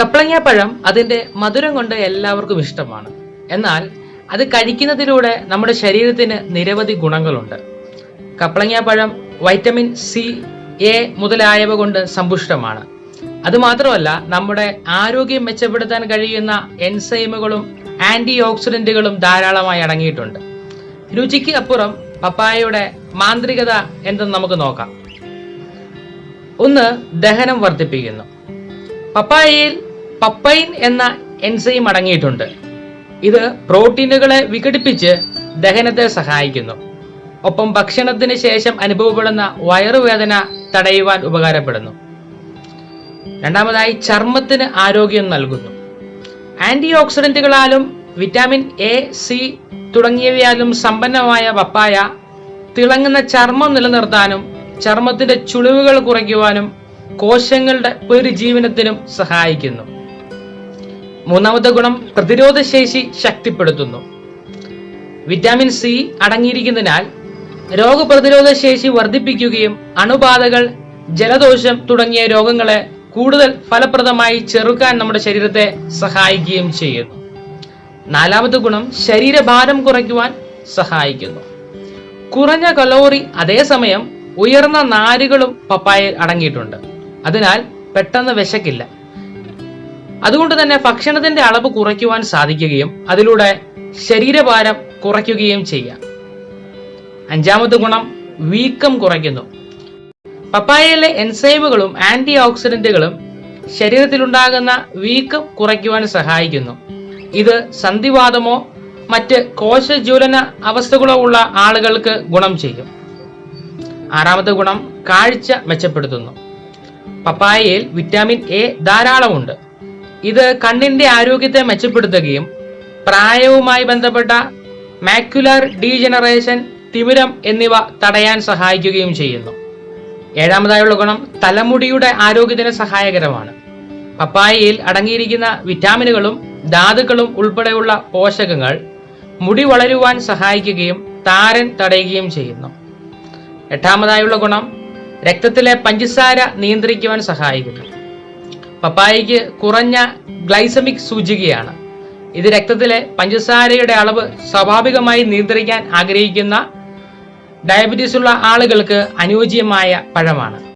കപ്ലങ്ങാപ്പഴം അതിന്റെ മധുരം കൊണ്ട് എല്ലാവർക്കും ഇഷ്ടമാണ്. എന്നാൽ അത് കഴിക്കുന്നതിലൂടെ നമ്മുടെ ശരീരത്തിന് നിരവധി ഗുണങ്ങളുണ്ട്. കപ്ലങ്ങാപ്പഴം വൈറ്റമിൻ സി എ മുതലായവ കൊണ്ട് സമ്പുഷ്ടമാണ്. അതുമാത്രമല്ല നമ്മുടെ ആരോഗ്യം മെച്ചപ്പെടുത്താൻ കഴിയുന്ന എൻസൈമുകളും ആന്റി ഓക്സിഡന്റുകളും ധാരാളമായി അടങ്ങിയിട്ടുണ്ട്. രുചിക്ക് അപ്പുറം പപ്പായയുടെ മാന്ത്രികത എന്തെന്ന് നമുക്ക് നോക്കാം. ഒന്ന് ദഹനം വർദ്ധിപ്പിക്കുന്നു. പപ്പായയിൽ പപ്പൈൻ എന്ന എൻസൈം അടങ്ങിയിട്ടുണ്ട്. ഇത് പ്രോട്ടീനുകളെ വിഘടിപ്പിച്ച് ദഹനത്തെ സഹായിക്കുന്നു. ഒപ്പം ഭക്ഷണത്തിന് ശേഷം അനുഭവപ്പെടുന്ന വയറുവേദന തടയുവാൻ ഉപകാരപ്പെടുന്നു. രണ്ടാമതായി ചർമ്മത്തിന് ആരോഗ്യം നൽകുന്നു. ആന്റി ഓക്സിഡന്റുകളാലും വിറ്റാമിൻ എ സി തുടങ്ങിയവയാലും സമ്പന്നമായ പപ്പായ തിളങ്ങുന്ന ചർമ്മം നിലനിർത്താനും ചർമ്മത്തിന്റെ ചുളിവുകൾ കുറയ്ക്കുവാനും കോശങ്ങളുടെ പുനരുജ്ജീവനത്തിനും സഹായിക്കുന്നു. മൂന്നാമത്തെ ഗുണം പ്രതിരോധ ശേഷി ശക്തിപ്പെടുത്തുന്നു. വിറ്റാമിൻ സി അടങ്ങിയിരിക്കുന്നതിനാൽ രോഗപ്രതിരോധ ശേഷി വർദ്ധിപ്പിക്കുകയും അണുബാധകൾ ജലദോഷം തുടങ്ങിയ രോഗങ്ങളെ കൂടുതൽ ഫലപ്രദമായി ചെറുക്കാൻ നമ്മുടെ ശരീരത്തെ സഹായിക്കുകയും ചെയ്യുന്നു. നാലാമത്തെ ഗുണം ശരീരഭാരം കുറയ്ക്കുവാൻ സഹായിക്കുന്നു. കുറഞ്ഞ കലോറി അതേസമയം ഉയർന്ന നാരുകളും പപ്പായയിൽ അടങ്ങിയിട്ടുണ്ട്. അതിനാൽ പെട്ടെന്ന് വിശക്കില്ല. അതുകൊണ്ട് തന്നെ ഭക്ഷണത്തിന്റെ അളവ് കുറയ്ക്കുവാൻ സാധിക്കുകയും അതിലൂടെ ശരീരഭാരം കുറയ്ക്കുകയും ചെയ്യാം. അഞ്ചാമത്തെ ഗുണം വീക്കം കുറയ്ക്കുന്നു. പപ്പായയിലെ എൻസൈമുകളും ആന്റി ഓക്സിഡന്റുകളും ശരീരത്തിലുണ്ടാകുന്ന വീക്കം കുറയ്ക്കുവാൻ സഹായിക്കുന്നു. ഇത് സന്ധിവാദമോ മറ്റ് കോശജ്വലന അവസ്ഥകളോ ഉള്ള ആളുകൾക്ക് ഗുണം ചെയ്യും. ആറാമത്തെ ഗുണം കാഴ്ച മെച്ചപ്പെടുത്തുന്നു. പപ്പായയിൽ വിറ്റാമിൻ എ ധാരാളമുണ്ട്. ഇത് കണ്ണിന്റെ ആരോഗ്യത്തെ മെച്ചപ്പെടുത്തുകയും പ്രായവുമായി ബന്ധപ്പെട്ട മാക്യുലർ ഡീജനറേഷൻ തിമിരം എന്നിവ തടയാൻ സഹായിക്കുകയും ചെയ്യുന്നു. ഏഴാമതായുള്ള ഗുണം തലമുടിയുടെ ആരോഗ്യത്തിന് സഹായകരമാണ്. പപ്പായയിൽ അടങ്ങിയിരിക്കുന്ന വിറ്റാമിനുകളും ധാതുക്കളും ഉൾപ്പെടെയുള്ള പോഷകങ്ങൾ മുടി വളരുവാൻ സഹായിക്കുകയും താരൻ തടയുകയും ചെയ്യുന്നു. എട്ടാമതായുള്ള ഗുണം രക്തത്തിലെ പഞ്ചസാര നിയന്ത്രിക്കുവാൻ സഹായിക്കുന്നു. പപ്പായയ്ക്ക് കുറഞ്ഞ ഗ്ലൈസമിക് സൂചികയാണ്. ഇത് രക്തത്തിലെ പഞ്ചസാരയുടെ അളവ് സ്വാഭാവികമായി നിയന്ത്രിക്കാൻ ആഗ്രഹിക്കുന്ന ഡയബറ്റീസ് ഉള്ള ആളുകൾക്ക് അനുയോജ്യമായ പഴമാണ്.